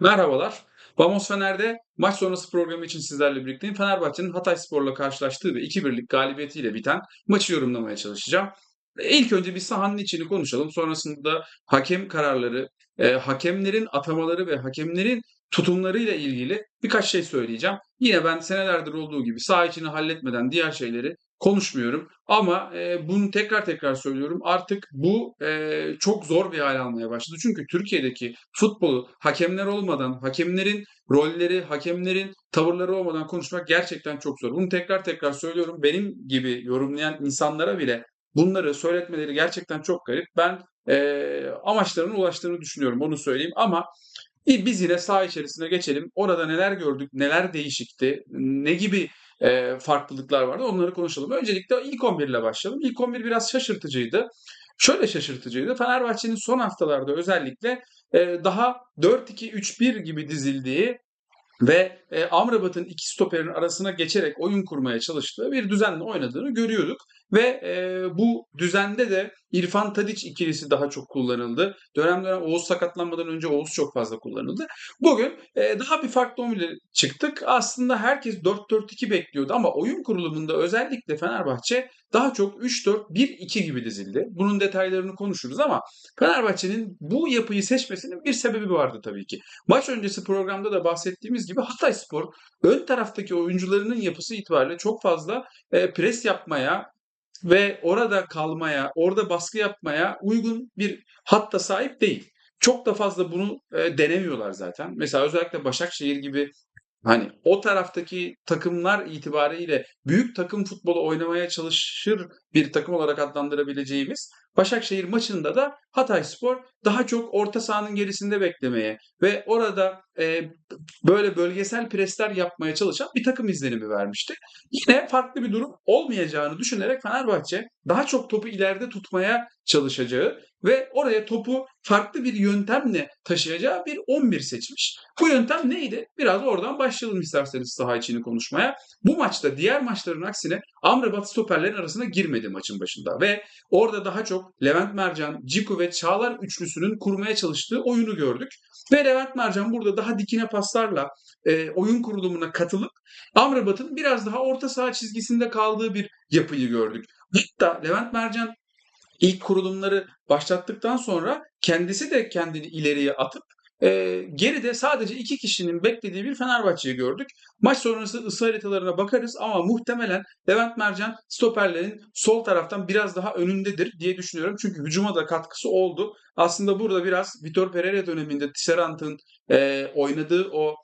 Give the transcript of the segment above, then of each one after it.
Merhabalar. Vamos Fener'de maç sonrası programı için sizlerle birlikteyim. Fenerbahçe'nin Hatayspor'la karşılaştığı ve 2-1'lik galibiyetiyle biten maçı yorumlamaya çalışacağım. İlk önce bir sahanın içini konuşalım. Sonrasında hakem kararları, e, hakemlerin atamaları ve hakemlerin tutumlarıyla ilgili birkaç şey söyleyeceğim. Yine ben senelerdir olduğu gibi saha içini halletmeden diğer şeyleri konuşmuyorum. Ama e, bunu tekrar tekrar söylüyorum. Artık bu e, çok zor bir hal almaya başladı. Çünkü Türkiye'deki futbolu hakemler olmadan, hakemlerin rolleri, hakemlerin tavırları olmadan konuşmak gerçekten çok zor. Bunu tekrar tekrar söylüyorum. Benim gibi yorumlayan insanlara bile bunları söyletmeleri gerçekten çok garip. Ben e, amaçlarına ulaştığını düşünüyorum. Onu söyleyeyim. Ama biz yine saha içerisine geçelim. Orada neler gördük, neler değişikti, ne gibi e, farklılıklar vardı onları konuşalım. Öncelikle ilk 11 ile başlayalım. İlk 11 biraz şaşırtıcıydı. Şöyle şaşırtıcıydı. Fenerbahçe'nin son haftalarda özellikle e, daha 4-2-3-1 gibi dizildiği ve e, Amrabat'ın iki stoperin arasına geçerek oyun kurmaya çalıştığı bir düzenle oynadığını görüyorduk. Ve e, bu düzende de İrfan Tadiç ikilisi daha çok kullanıldı. Dönem dönem Oğuz sakatlanmadan önce Oğuz çok fazla kullanıldı. Bugün e, daha bir farklı oyunla çıktık. Aslında herkes 4-4-2 bekliyordu ama oyun kurulumunda özellikle Fenerbahçe daha çok 3-4-1-2 gibi dizildi. Bunun detaylarını konuşuruz ama Fenerbahçe'nin bu yapıyı seçmesinin bir sebebi vardı tabii ki. Maç öncesi programda da bahsettiğimiz gibi Hatay Spor ön taraftaki oyuncularının yapısı itibariyle çok fazla e, pres yapmaya, ve orada kalmaya, orada baskı yapmaya uygun bir hatta sahip değil. Çok da fazla bunu e, denemiyorlar zaten. Mesela özellikle Başakşehir gibi Hani o taraftaki takımlar itibariyle büyük takım futbolu oynamaya çalışır bir takım olarak adlandırabileceğimiz Başakşehir maçında da Hatayspor daha çok orta sahanın gerisinde beklemeye ve orada e, böyle bölgesel presler yapmaya çalışan bir takım izlenimi vermişti. Yine farklı bir durum olmayacağını düşünerek Fenerbahçe daha çok topu ileride tutmaya çalışacağı ve oraya topu farklı bir yöntemle taşıyacağı bir 11 seçmiş. Bu yöntem neydi? Biraz oradan başlayalım isterseniz saha içini konuşmaya. Bu maçta diğer maçların aksine Amrabat stoperlerin arasına girmedi maçın başında ve orada daha çok Levent Mercan, Ciku ve Çağlar üçlüsünün kurmaya çalıştığı oyunu gördük. Ve Levent Mercan burada daha dikine paslarla e, oyun kurulumuna katılıp Amrabat'ın biraz daha orta saha çizgisinde kaldığı bir yapıyı gördük. Hatta Levent Mercan ilk kurulumları başlattıktan sonra kendisi de kendini ileriye atıp e, geride sadece iki kişinin beklediği bir Fenerbahçe'yi gördük. Maç sonrası ısı haritalarına bakarız ama muhtemelen Levent Mercan stoperlerin sol taraftan biraz daha önündedir diye düşünüyorum. Çünkü hücuma da katkısı oldu. Aslında burada biraz Vitor Pereira döneminde Tisserant'ın e, oynadığı o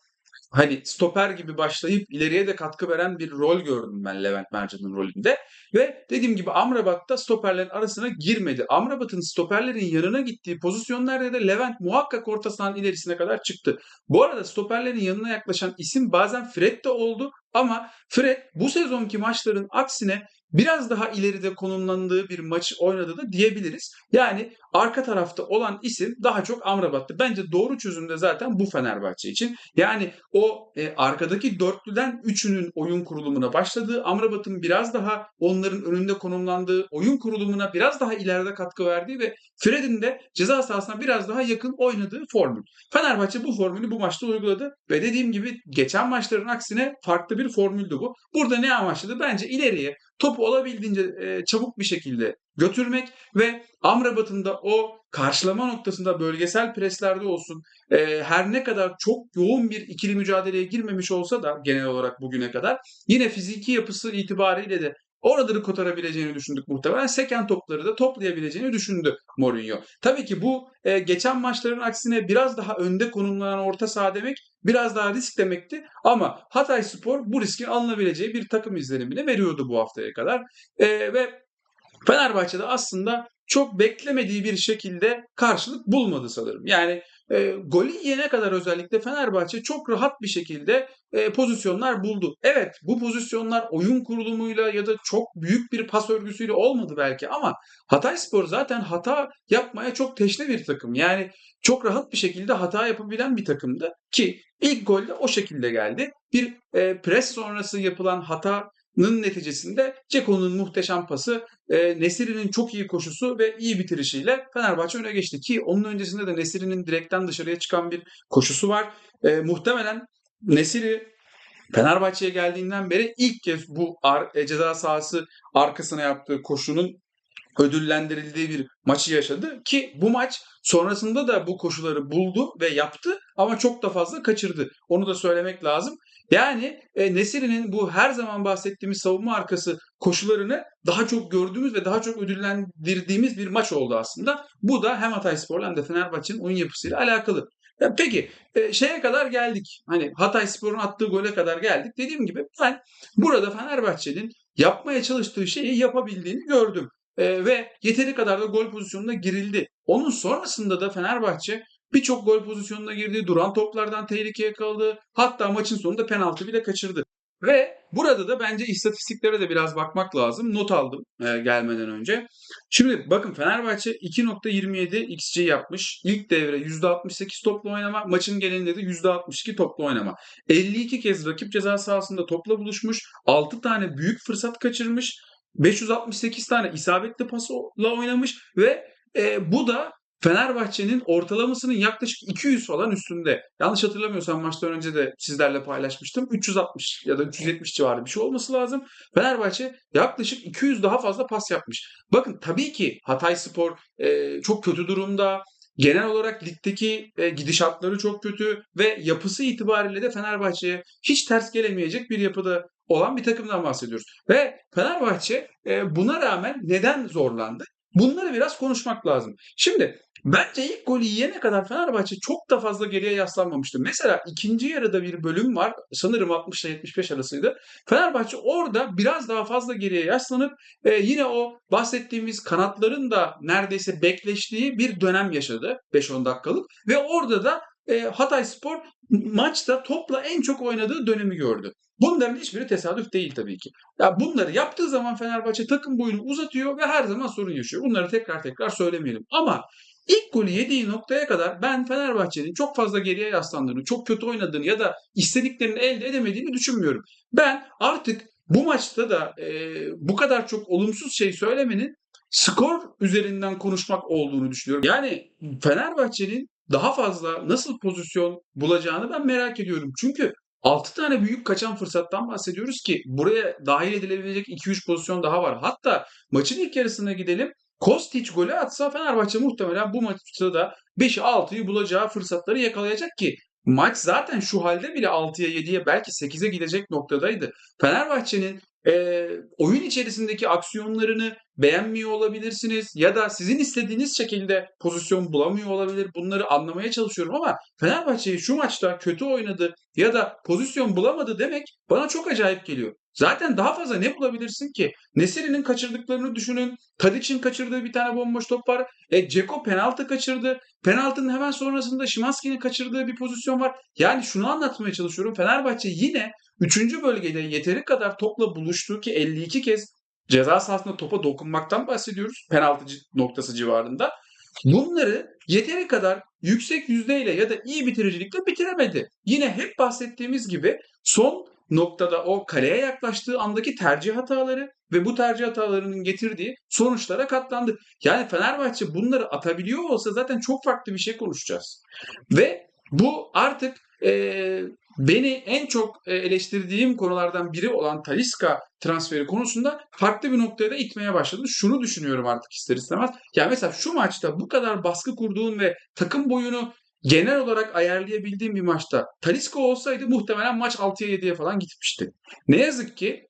hani stoper gibi başlayıp ileriye de katkı veren bir rol gördüm ben Levent Mercan'ın rolünde. Ve dediğim gibi Amrabat da stoperlerin arasına girmedi. Amrabat'ın stoperlerin yanına gittiği pozisyonlarda da Levent muhakkak orta sahanın ilerisine kadar çıktı. Bu arada stoperlerin yanına yaklaşan isim bazen Fred de oldu ama Fred bu sezonki maçların aksine biraz daha ileride konumlandığı bir maç oynadı da diyebiliriz. Yani arka tarafta olan isim daha çok Amrabat'tı. Bence doğru çözüm de zaten bu Fenerbahçe için. Yani o e, arkadaki dörtlüden üçünün oyun kurulumuna başladığı, Amrabat'ın biraz daha onların önünde konumlandığı oyun kurulumuna biraz daha ileride katkı verdiği ve Fred'in de ceza sahasına biraz daha yakın oynadığı formül. Fenerbahçe bu formülü bu maçta uyguladı ve dediğim gibi geçen maçların aksine farklı bir formüldü bu. Burada ne amaçladı? Bence ileriye topu olabildiğince e, çabuk bir şekilde götürmek ve Amrabat'ın da o karşılama noktasında bölgesel preslerde olsun e, her ne kadar çok yoğun bir ikili mücadeleye girmemiş olsa da genel olarak bugüne kadar yine fiziki yapısı itibariyle de oraları kotarabileceğini düşündük muhtemelen. Seken topları da toplayabileceğini düşündü Mourinho. Tabii ki bu e, geçen maçların aksine biraz daha önde konumlanan orta saha demek biraz daha risk demekti. Ama Hatay Spor bu riskin alınabileceği bir takım izlenimini veriyordu bu haftaya kadar. E, ve Fenerbahçe'de aslında çok beklemediği bir şekilde karşılık bulmadı sanırım. Yani e, golü yiyene kadar özellikle Fenerbahçe çok rahat bir şekilde e, pozisyonlar buldu. Evet bu pozisyonlar oyun kurulumuyla ya da çok büyük bir pas örgüsüyle olmadı belki ama Hatayspor zaten hata yapmaya çok teşne bir takım. Yani çok rahat bir şekilde hata yapabilen bir takımdı ki ilk gol de o şekilde geldi. Bir e, pres sonrası yapılan hata neticesinde Ceko'nun muhteşem pası, e, Nesiri'nin çok iyi koşusu ve iyi bitirişiyle Fenerbahçe öne geçti. Ki onun öncesinde de Nesiri'nin direkten dışarıya çıkan bir koşusu var. E, muhtemelen Nesiri Fenerbahçe'ye geldiğinden beri ilk kez bu ar- e, ceza sahası arkasına yaptığı koşunun ödüllendirildiği bir maçı yaşadı ki bu maç sonrasında da bu koşuları buldu ve yaptı ama çok da fazla kaçırdı. Onu da söylemek lazım. Yani e, Nesiri'nin bu her zaman bahsettiğimiz savunma arkası koşularını daha çok gördüğümüz ve daha çok ödüllendirdiğimiz bir maç oldu aslında. Bu da hem Hatayspor'la hem de Fenerbahçe'nin oyun yapısıyla alakalı. Ya peki e, şeye kadar geldik. Hani Hatayspor'un attığı gole kadar geldik. Dediğim gibi ben burada Fenerbahçe'nin yapmaya çalıştığı şeyi yapabildiğini gördüm. E, ve yeteri kadar da gol pozisyonuna girildi. Onun sonrasında da Fenerbahçe birçok gol pozisyonuna girdi. Duran toplardan tehlikeye kaldı. Hatta maçın sonunda penaltı bile kaçırdı. Ve burada da bence istatistiklere de biraz bakmak lazım. Not aldım e, gelmeden önce. Şimdi bakın Fenerbahçe 2.27 XG yapmış. İlk devre %68 toplu oynama. Maçın genelinde de %62 toplu oynama. 52 kez rakip ceza sahasında topla buluşmuş. 6 tane büyük fırsat kaçırmış. 568 tane isabetli pasla oynamış ve e, bu da Fenerbahçe'nin ortalamasının yaklaşık 200 falan üstünde. Yanlış hatırlamıyorsam maçtan önce de sizlerle paylaşmıştım. 360 ya da 370 civarı bir şey olması lazım. Fenerbahçe yaklaşık 200 daha fazla pas yapmış. Bakın tabii ki Hatayspor e, çok kötü durumda. Genel olarak ligdeki e, gidişatları çok kötü ve yapısı itibariyle de Fenerbahçe'ye hiç ters gelemeyecek bir yapıda olan bir takımdan bahsediyoruz. Ve Fenerbahçe e, buna rağmen neden zorlandı? Bunları biraz konuşmak lazım. Şimdi bence ilk golü yiyene kadar Fenerbahçe çok da fazla geriye yaslanmamıştı. Mesela ikinci yarıda bir bölüm var. Sanırım 60 ile 75 arasıydı. Fenerbahçe orada biraz daha fazla geriye yaslanıp e, yine o bahsettiğimiz kanatların da neredeyse bekleştiği bir dönem yaşadı. 5-10 dakikalık. Ve orada da e, Hatay Spor maçta topla en çok oynadığı dönemi gördü. Bunların hiçbiri tesadüf değil tabii ki. Ya bunları yaptığı zaman Fenerbahçe takım boyunu uzatıyor ve her zaman sorun yaşıyor. Bunları tekrar tekrar söylemeyelim. Ama ilk golü yediği noktaya kadar ben Fenerbahçe'nin çok fazla geriye yaslandığını, çok kötü oynadığını ya da istediklerini elde edemediğini düşünmüyorum. Ben artık bu maçta da e, bu kadar çok olumsuz şey söylemenin skor üzerinden konuşmak olduğunu düşünüyorum. Yani Fenerbahçe'nin daha fazla nasıl pozisyon bulacağını ben merak ediyorum. Çünkü 6 tane büyük kaçan fırsattan bahsediyoruz ki buraya dahil edilebilecek 2-3 pozisyon daha var. Hatta maçın ilk yarısına gidelim. Kostic golü atsa Fenerbahçe muhtemelen bu maçta da 5'i 6'yı bulacağı fırsatları yakalayacak ki maç zaten şu halde bile 6'ya 7'ye belki 8'e gidecek noktadaydı. Fenerbahçe'nin e, oyun içerisindeki aksiyonlarını beğenmiyor olabilirsiniz ya da sizin istediğiniz şekilde pozisyon bulamıyor olabilir. Bunları anlamaya çalışıyorum ama Fenerbahçe'yi şu maçta kötü oynadı ya da pozisyon bulamadı demek bana çok acayip geliyor. Zaten daha fazla ne bulabilirsin ki? Nesiri'nin kaçırdıklarını düşünün. Tadic'in kaçırdığı bir tane bomboş top var. E, Ceko penaltı kaçırdı. Penaltının hemen sonrasında Şimanski'nin kaçırdığı bir pozisyon var. Yani şunu anlatmaya çalışıyorum. Fenerbahçe yine 3. bölgede yeteri kadar topla buluştu ki 52 kez ceza sahasında topa dokunmaktan bahsediyoruz. Penaltı noktası civarında. Bunları yeteri kadar yüksek yüzdeyle ya da iyi bitiricilikle bitiremedi. Yine hep bahsettiğimiz gibi son noktada o kaleye yaklaştığı andaki tercih hataları ve bu tercih hatalarının getirdiği sonuçlara katlandı. Yani Fenerbahçe bunları atabiliyor olsa zaten çok farklı bir şey konuşacağız. Ve bu artık e, beni en çok e, eleştirdiğim konulardan biri olan Taliska transferi konusunda farklı bir noktaya da itmeye başladı. Şunu düşünüyorum artık ister istemez. Yani mesela şu maçta bu kadar baskı kurduğun ve takım boyunu genel olarak ayarlayabildiğim bir maçta Talisca olsaydı muhtemelen maç 6'ya 7'ye falan gitmişti. Ne yazık ki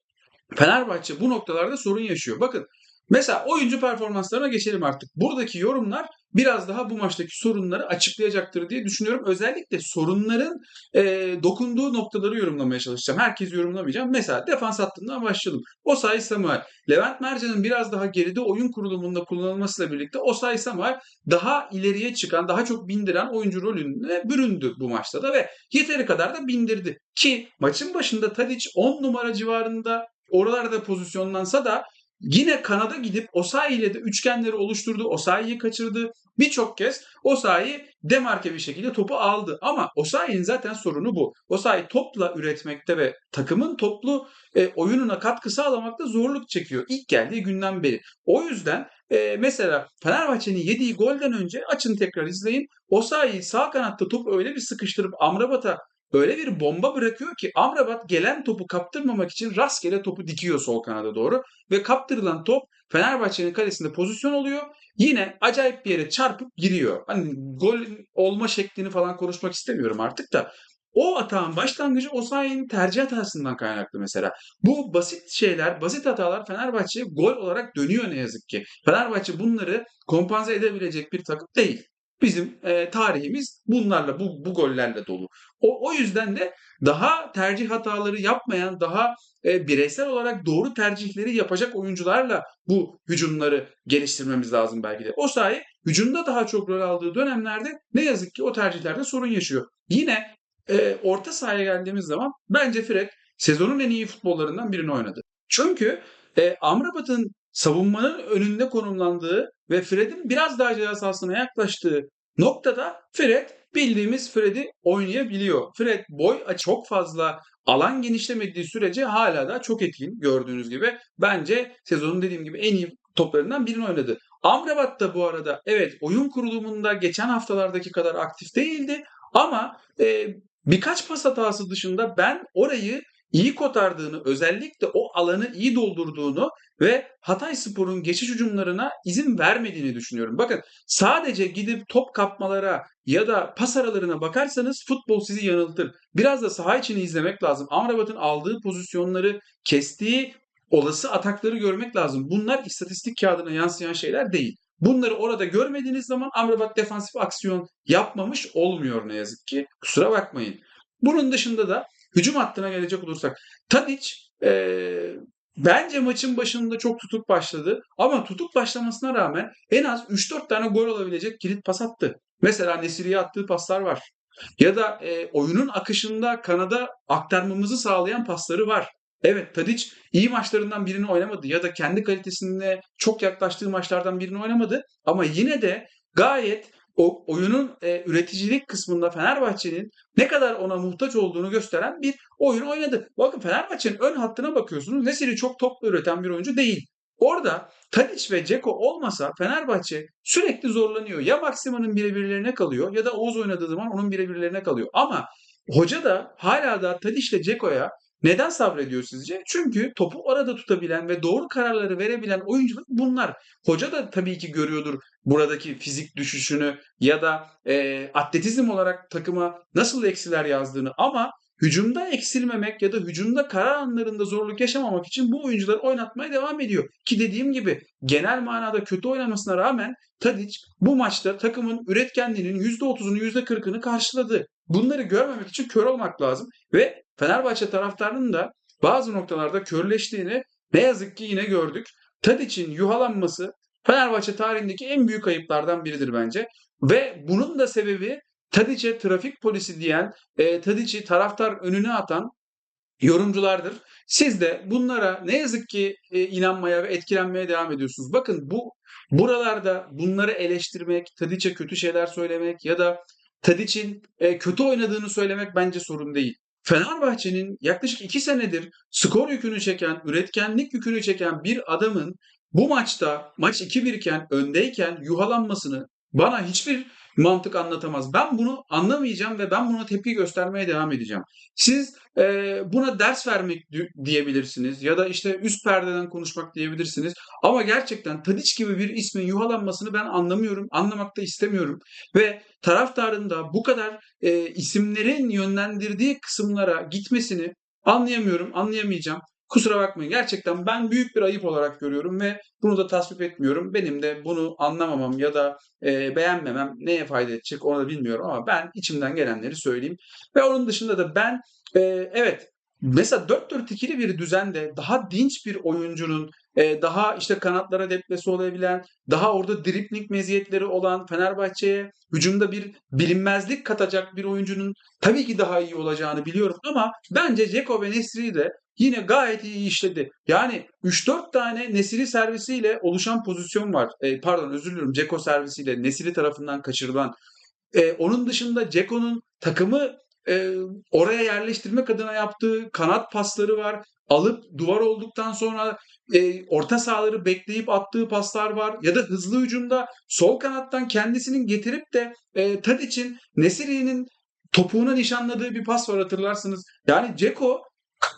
Fenerbahçe bu noktalarda sorun yaşıyor. Bakın mesela oyuncu performanslarına geçelim artık. Buradaki yorumlar biraz daha bu maçtaki sorunları açıklayacaktır diye düşünüyorum. Özellikle sorunların e, dokunduğu noktaları yorumlamaya çalışacağım. Herkesi yorumlamayacağım. Mesela defans hattından başlayalım. Osay Samuel. Levent Mercan'ın biraz daha geride oyun kurulumunda kullanılmasıyla birlikte Osay Samuel daha ileriye çıkan, daha çok bindiren oyuncu rolüne büründü bu maçta da ve yeteri kadar da bindirdi. Ki maçın başında Tadic 10 numara civarında oralarda pozisyonlansa da yine kanada gidip Osayi ile de üçgenleri oluşturdu. Osayi'yi kaçırdı. Birçok kez Osayi demarke bir şekilde topu aldı. Ama Osayi'nin zaten sorunu bu. Osayi topla üretmekte ve takımın toplu e, oyununa katkı sağlamakta zorluk çekiyor. İlk geldiği günden beri. O yüzden e, mesela Fenerbahçe'nin yediği golden önce açın tekrar izleyin. Osayi sağ kanatta topu öyle bir sıkıştırıp Amrabat'a öyle bir bomba bırakıyor ki Amrabat gelen topu kaptırmamak için rastgele topu dikiyor sol kanada doğru ve kaptırılan top Fenerbahçe'nin kalesinde pozisyon oluyor. Yine acayip bir yere çarpıp giriyor. Hani gol olma şeklini falan konuşmak istemiyorum artık da o atağın başlangıcı Osayi'nin tercih hatasından kaynaklı mesela. Bu basit şeyler, basit hatalar Fenerbahçe'ye gol olarak dönüyor ne yazık ki. Fenerbahçe bunları kompanze edebilecek bir takım değil. Bizim e, tarihimiz bunlarla, bu, bu gollerle dolu. O, o yüzden de daha tercih hataları yapmayan, daha e, bireysel olarak doğru tercihleri yapacak oyuncularla bu hücumları geliştirmemiz lazım belki de. O sayı hücumda daha çok rol aldığı dönemlerde ne yazık ki o tercihlerde sorun yaşıyor. Yine e, orta sahaya geldiğimiz zaman bence Fred sezonun en iyi futbollarından birini oynadı. Çünkü e, Amrabat'ın savunmanın önünde konumlandığı ve Fred'in biraz daha ceza sahasına yaklaştığı noktada Fred bildiğimiz Fred'i oynayabiliyor. Fred boy çok fazla alan genişlemediği sürece hala da çok etkin gördüğünüz gibi. Bence sezonun dediğim gibi en iyi toplarından birini oynadı. Amrabat da bu arada evet oyun kurulumunda geçen haftalardaki kadar aktif değildi ama e, birkaç pas hatası dışında ben orayı iyi kotardığını, özellikle o alanı iyi doldurduğunu ve Hatay Spor'un geçiş hücumlarına izin vermediğini düşünüyorum. Bakın sadece gidip top kapmalara ya da pas aralarına bakarsanız futbol sizi yanıltır. Biraz da saha içini izlemek lazım. Amrabat'ın aldığı pozisyonları, kestiği olası atakları görmek lazım. Bunlar istatistik kağıdına yansıyan şeyler değil. Bunları orada görmediğiniz zaman Amrabat defansif aksiyon yapmamış olmuyor ne yazık ki. Kusura bakmayın. Bunun dışında da hücum hattına gelecek olursak Tadic e, bence maçın başında çok tutuk başladı ama tutuk başlamasına rağmen en az 3-4 tane gol olabilecek kilit pas attı. Mesela Nesiri'ye attığı paslar var. Ya da e, oyunun akışında kanada aktarmamızı sağlayan pasları var. Evet Tadic iyi maçlarından birini oynamadı ya da kendi kalitesinde çok yaklaştığı maçlardan birini oynamadı ama yine de gayet o oyunun e, üreticilik kısmında Fenerbahçe'nin ne kadar ona muhtaç olduğunu gösteren bir oyun oynadı. Bakın Fenerbahçe'nin ön hattına bakıyorsunuz. Nesiri çok toplu üreten bir oyuncu değil. Orada Tadic ve Ceko olmasa Fenerbahçe sürekli zorlanıyor. Ya Maksima'nın birebirlerine kalıyor ya da Oğuz oynadığı zaman onun birebirlerine kalıyor. Ama hoca da hala da Tadic ile Ceko'ya neden sabrediyor sizce? Çünkü topu orada tutabilen ve doğru kararları verebilen oyuncular bunlar. Hoca da tabii ki görüyordur buradaki fizik düşüşünü ya da e, atletizm olarak takıma nasıl eksiler yazdığını ama hücumda eksilmemek ya da hücumda karar anlarında zorluk yaşamamak için bu oyuncuları oynatmaya devam ediyor. Ki dediğim gibi genel manada kötü oynamasına rağmen Tadic bu maçta takımın üretkenliğinin %30'unu %40'ını karşıladı. Bunları görmemek için kör olmak lazım ve Fenerbahçe taraftarının da bazı noktalarda körleştiğini ne yazık ki yine gördük. Tadic'in yuhalanması Fenerbahçe tarihindeki en büyük ayıplardan biridir bence. Ve bunun da sebebi Tadic'e trafik polisi diyen, e, Tadic'i taraftar önüne atan yorumculardır. Siz de bunlara ne yazık ki e, inanmaya ve etkilenmeye devam ediyorsunuz. Bakın bu buralarda bunları eleştirmek, Tadic'e kötü şeyler söylemek ya da Tadic'in e, kötü oynadığını söylemek bence sorun değil. Fenerbahçe'nin yaklaşık iki senedir skor yükünü çeken, üretkenlik yükünü çeken bir adamın bu maçta maç 2-1 iken öndeyken yuhalanmasını bana hiçbir mantık anlatamaz. Ben bunu anlamayacağım ve ben buna tepki göstermeye devam edeceğim. Siz e, buna ders vermek diyebilirsiniz ya da işte üst perdeden konuşmak diyebilirsiniz. Ama gerçekten Tadiç gibi bir ismin yuhalanmasını ben anlamıyorum, anlamak da istemiyorum. Ve taraftarın da bu kadar e, isimlerin yönlendirdiği kısımlara gitmesini anlayamıyorum, anlayamayacağım. Kusura bakmayın gerçekten ben büyük bir ayıp olarak görüyorum ve bunu da tasvip etmiyorum. Benim de bunu anlamamam ya da e, beğenmemem neye fayda edecek onu da bilmiyorum ama ben içimden gelenleri söyleyeyim. Ve onun dışında da ben e, evet mesela 4-4-2'li bir düzende daha dinç bir oyuncunun e, daha işte kanatlara deplesi olabilen, daha orada dribling meziyetleri olan Fenerbahçe'ye hücumda bir bilinmezlik katacak bir oyuncunun tabii ki daha iyi olacağını biliyorum ama bence Ceko ve Nesri de yine gayet iyi işledi. Yani 3-4 tane Nesiri servisiyle oluşan pozisyon var. E, pardon özür diliyorum Ceko servisiyle Nesiri tarafından kaçırılan. E, onun dışında Ceko'nun takımı e, oraya yerleştirmek adına yaptığı kanat pasları var. Alıp duvar olduktan sonra e, orta sahaları bekleyip attığı paslar var. Ya da hızlı hücumda sol kanattan kendisinin getirip de e, Tadic'in Nesiri'nin topuğuna nişanladığı bir pas var hatırlarsınız. Yani Ceko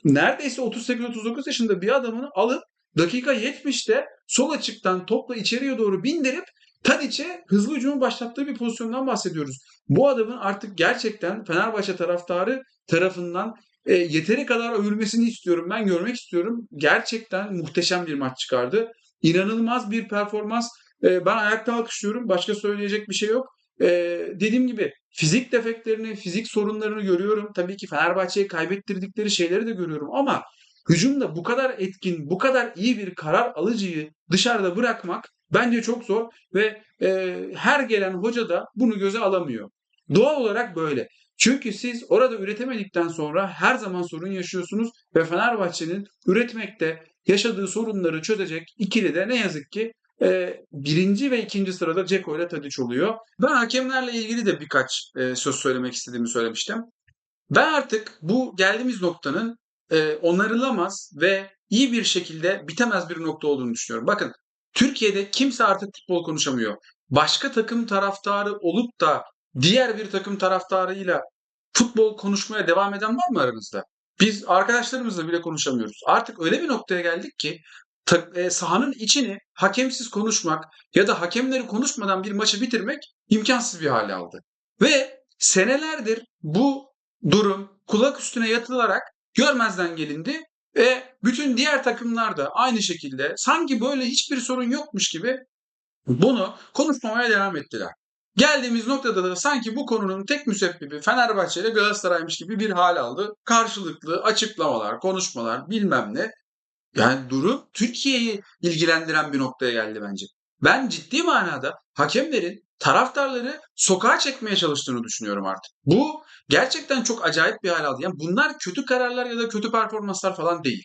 neredeyse 38-39 yaşında bir adamını alıp dakika 70'te sol açıktan topla içeriye doğru bindirip Tadic'e hızlı hücumu başlattığı bir pozisyondan bahsediyoruz. Bu adamın artık gerçekten Fenerbahçe taraftarı tarafından e, yeteri kadar övülmesini istiyorum. Ben görmek istiyorum. Gerçekten muhteşem bir maç çıkardı. İnanılmaz bir performans. E, ben ayakta alkışlıyorum. Başka söyleyecek bir şey yok. E, dediğim gibi fizik defeklerini, fizik sorunlarını görüyorum. Tabii ki Fenerbahçe'ye kaybettirdikleri şeyleri de görüyorum ama hücumda bu kadar etkin, bu kadar iyi bir karar alıcıyı dışarıda bırakmak bence çok zor ve e, her gelen hoca da bunu göze alamıyor. Doğal olarak böyle. Çünkü siz orada üretemedikten sonra her zaman sorun yaşıyorsunuz ve Fenerbahçe'nin üretmekte yaşadığı sorunları çözecek ikili de ne yazık ki e, birinci ve ikinci sırada Ceko ile Tadic oluyor. Ben hakemlerle ilgili de birkaç e, söz söylemek istediğimi söylemiştim. Ben artık bu geldiğimiz noktanın e, onarılamaz ve iyi bir şekilde bitemez bir nokta olduğunu düşünüyorum. Bakın Türkiye'de kimse artık futbol konuşamıyor. Başka takım taraftarı olup da diğer bir takım taraftarıyla futbol konuşmaya devam eden var mı aranızda? Biz arkadaşlarımızla bile konuşamıyoruz. Artık öyle bir noktaya geldik ki e, sahanın içini hakemsiz konuşmak ya da hakemleri konuşmadan bir maçı bitirmek imkansız bir hale aldı. Ve senelerdir bu durum kulak üstüne yatılarak görmezden gelindi ve bütün diğer takımlar da aynı şekilde sanki böyle hiçbir sorun yokmuş gibi bunu konuşmamaya devam ettiler. Geldiğimiz noktada da sanki bu konunun tek müsebbibi Fenerbahçe ile Galatasaray'mış gibi bir hal aldı. Karşılıklı açıklamalar, konuşmalar bilmem ne. Yani durum Türkiye'yi ilgilendiren bir noktaya geldi bence. Ben ciddi manada hakemlerin taraftarları sokağa çekmeye çalıştığını düşünüyorum artık. Bu gerçekten çok acayip bir hal aldı. Yani bunlar kötü kararlar ya da kötü performanslar falan değil.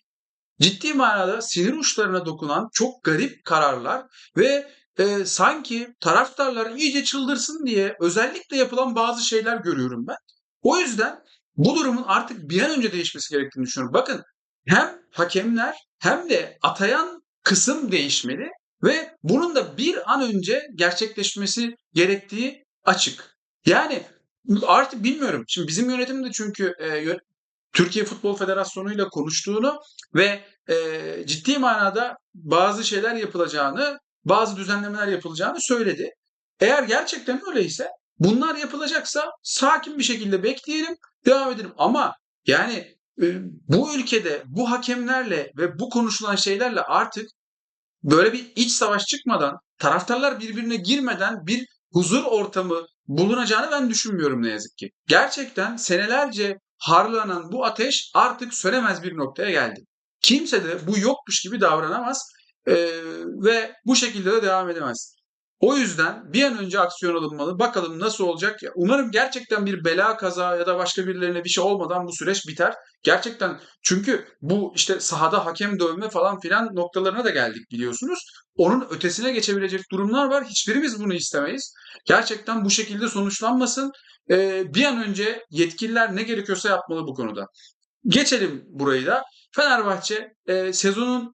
Ciddi manada sinir uçlarına dokunan çok garip kararlar ve e, sanki taraftarlar iyice çıldırsın diye özellikle yapılan bazı şeyler görüyorum ben. O yüzden bu durumun artık bir an önce değişmesi gerektiğini düşünüyorum. Bakın hem hakemler hem de atayan kısım değişmeli ve bunun da bir an önce gerçekleşmesi gerektiği açık. Yani artık bilmiyorum. Şimdi bizim yönetim de çünkü e, Türkiye Futbol Federasyonu ile konuştuğunu ve e, ciddi manada bazı şeyler yapılacağını bazı düzenlemeler yapılacağını söyledi. Eğer gerçekten öyleyse bunlar yapılacaksa sakin bir şekilde bekleyelim, devam edelim. Ama yani bu ülkede bu hakemlerle ve bu konuşulan şeylerle artık böyle bir iç savaş çıkmadan, taraftarlar birbirine girmeden bir huzur ortamı bulunacağını ben düşünmüyorum ne yazık ki. Gerçekten senelerce harlanan bu ateş artık sönemez bir noktaya geldi. Kimse de bu yokmuş gibi davranamaz e, ve bu şekilde de devam edemez. O yüzden bir an önce aksiyon alınmalı. Bakalım nasıl olacak. Umarım gerçekten bir bela kaza ya da başka birilerine bir şey olmadan bu süreç biter. Gerçekten çünkü bu işte sahada hakem dövme falan filan noktalarına da geldik biliyorsunuz. Onun ötesine geçebilecek durumlar var. Hiçbirimiz bunu istemeyiz. Gerçekten bu şekilde sonuçlanmasın. Ee, bir an önce yetkililer ne gerekiyorsa yapmalı bu konuda. Geçelim burayı da. Fenerbahçe e, sezonun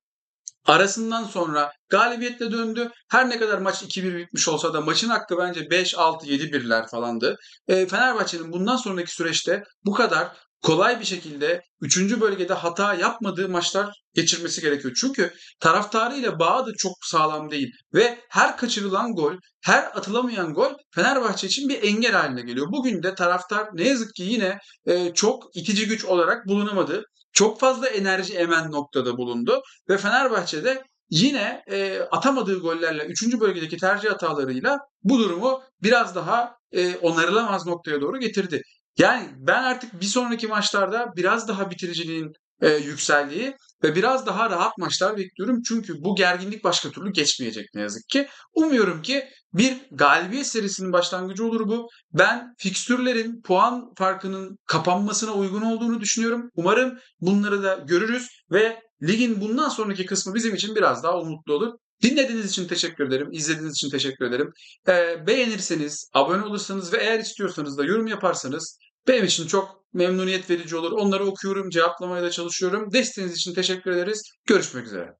arasından sonra galibiyetle döndü. Her ne kadar maç 2-1 bitmiş olsa da maçın hakkı bence 5-6-7-1'ler falandı. E, Fenerbahçe'nin bundan sonraki süreçte bu kadar kolay bir şekilde 3. bölgede hata yapmadığı maçlar geçirmesi gerekiyor. Çünkü taraftarıyla bağı da çok sağlam değil ve her kaçırılan gol, her atılamayan gol Fenerbahçe için bir engel haline geliyor. Bugün de taraftar ne yazık ki yine e, çok itici güç olarak bulunamadı çok fazla enerji emen noktada bulundu ve Fenerbahçe'de yine e, atamadığı gollerle 3. bölgedeki tercih hatalarıyla bu durumu biraz daha e, onarılamaz noktaya doğru getirdi. Yani ben artık bir sonraki maçlarda biraz daha bitiriciliğin e, yükseldiği ve biraz daha rahat maçlar bekliyorum. Çünkü bu gerginlik başka türlü geçmeyecek ne yazık ki. Umuyorum ki bir galibiyet serisinin başlangıcı olur bu. Ben fikstürlerin puan farkının kapanmasına uygun olduğunu düşünüyorum. Umarım bunları da görürüz ve ligin bundan sonraki kısmı bizim için biraz daha umutlu olur. Dinlediğiniz için teşekkür ederim. İzlediğiniz için teşekkür ederim. Ee, beğenirseniz, abone olursanız ve eğer istiyorsanız da yorum yaparsanız benim için çok memnuniyet verici olur. Onları okuyorum, cevaplamaya da çalışıyorum. Desteğiniz için teşekkür ederiz. Görüşmek üzere.